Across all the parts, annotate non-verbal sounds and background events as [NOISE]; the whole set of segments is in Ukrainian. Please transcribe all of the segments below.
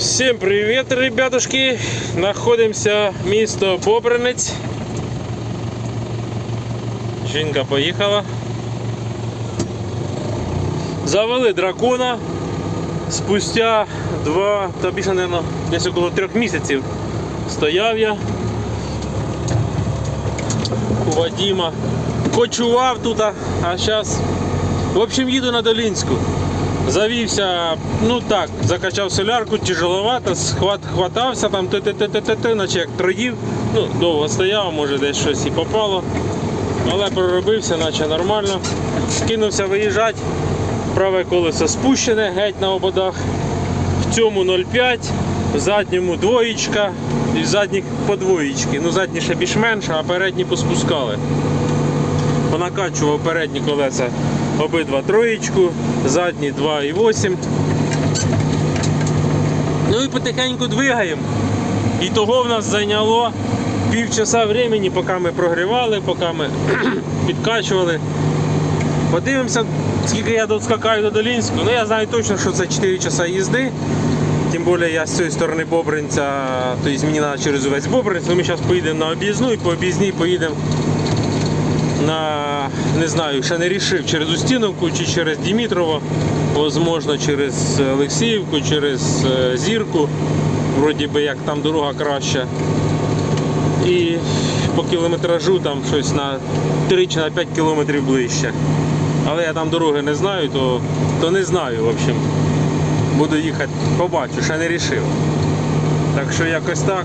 Всім привіт, ребятушки! Знаходимося місто Бобринець. Жінка поїхала. Завели дракона. Спустя два, та більше, мабуть, десь около трьох місяців стояв я у Вадима. Кочував тут, а зараз. В общем, їду на Долінську. Завівся, ну так, закачав солярку, тяжеловато, схват, хватався там, ти-ти-ти-ти-ти, наче як троїв. Ну, довго стояв, може десь щось і попало. Але проробився, наче нормально. Кинувся виїжджати. Праве колесо спущене, геть на ободах. В цьому 0,5, в задньому двоєчка і в задніх по двоєчки. Ну, задні ще більш-менше, а передні поспускали. Понакачував передні колеса обидва троєчку, задні 2,8. Ну і потихеньку двигаємо. І того в нас зайняло півчаса времени, поки ми прогрівали, поки ми [CLEARS THROAT] підкачували. Подивимося, скільки я доскакаю до Долінську. Ну я знаю точно, що це 4 часа їзди. Тим більше я з цієї сторони Бобринця, тобто мені треба через увесь Бобринець, ну ми зараз поїдемо на об'їзну і по об'їзній поїдемо на не знаю, ще не рішив через Устіновку чи через Дімітрово, можливо, через Олексіївку, через е, Зірку. Вроді би як там дорога краща. І по кілометражу там щось на 3 чи на 5 кілометрів ближче. Але я там дороги не знаю, то, то не знаю. В общем, буду їхати, побачу, ще не рішив. Так що якось так.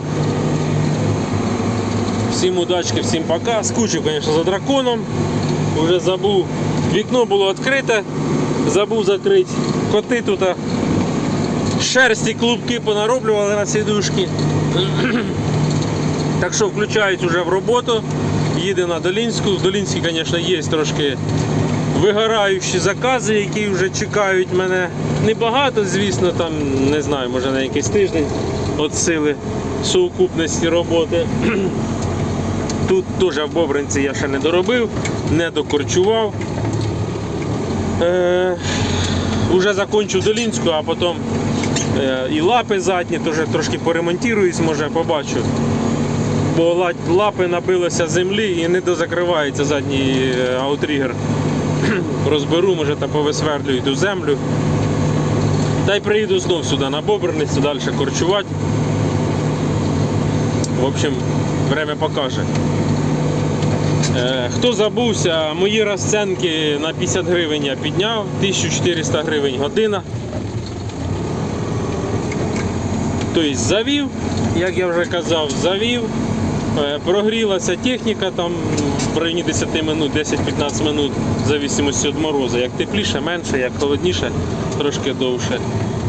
Всім удачки, всім пока. Скучив, звісно, за драконом. Уже забув. Вікно було відкрите, забув закрити. Коти тут шерсті клубки понароблювали на сідушки. [CLEARS THROAT] Так що включають вже в роботу. Їде на Долінську. В Долінській, звісно, є трошки вигораючі закази, які вже чекають мене. Небагато, звісно, там не знаю, може на якийсь тиждень від сили сукупності роботи. [CLEARS THROAT] Тут теж в Бобринці я ще не доробив, не докорчував. Е, Уже закончив Долінську, а потім е, і лапи задні теж трошки поремонтуюсь, може побачу. Бо лапи набилися землі і не дозакривається задній е, аутрігер. [CLEARS THROAT] Розберу, може та повисвердлюю ту землю. Та й приїду знов сюди на Бобрницю, далі корчувати. В общем, время покаже. Е, Хто забувся, мої розценки на 50 гривень я підняв, 1400 гривень година. Тобто завів, як я вже казав, завів. Е, Прогрілася техніка там в районі 10 минут, 10-15 минут, в зависимості від морозу. Як тепліше, менше, як холодніше, трошки довше.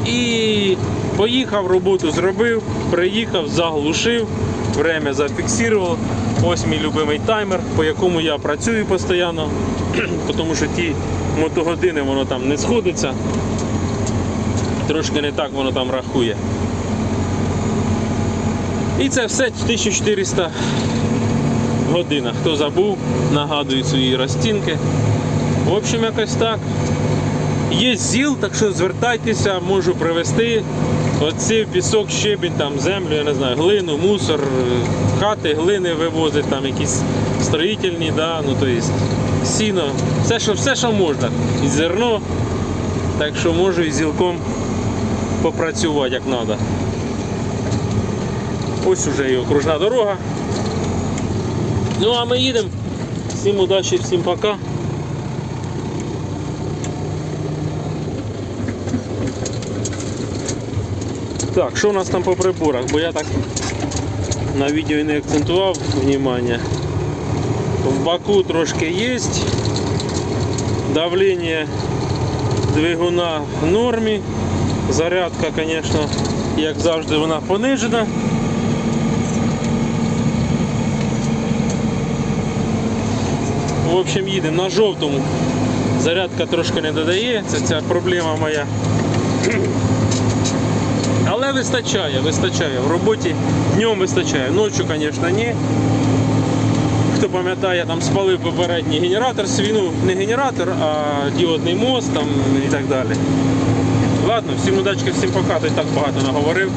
І поїхав, роботу зробив, приїхав, заглушив, время зафіксував. Ось мій любимий таймер, по якому я працюю постійно, [CLEARS THROAT] тому що ті мотогодини воно там не сходиться. Трошки не так воно там рахує. І це все в 1400 годинах. Хто забув, нагадую свої розцінки. В общем, якось так. Є ЗІЛ, так що звертайтеся, можу привезти. Оці пісок, щебінь, там, землю, я не знаю, глину, мусор, хати, глини вивозить, там якісь строїтельні, да, ну, то есть, сіно, все що, все, що можна. І зерно. Так що можу і зілком попрацювати як треба. Ось уже і окружна дорога. Ну а ми їдемо. Всім удачі, всім пока. Так, що у нас там по приборах? Бо я так на відео і не акцентував внимание. В баку трошки є. Давлення двигуна в нормі. Зарядка, звісно, як завжди, вона понижена. В общем, їдемо на жовтому. Зарядка трошки не додає, це ця проблема моя. Вистачає, вистачає. В роботі днем вистачає. Ночі, звісно, ні. Хто пам'ятає, там спалив попередній генератор свій, ну не генератор, а діодний мост там і так далі. Ладно, всім удачки, всім пока, то так багато наговорив.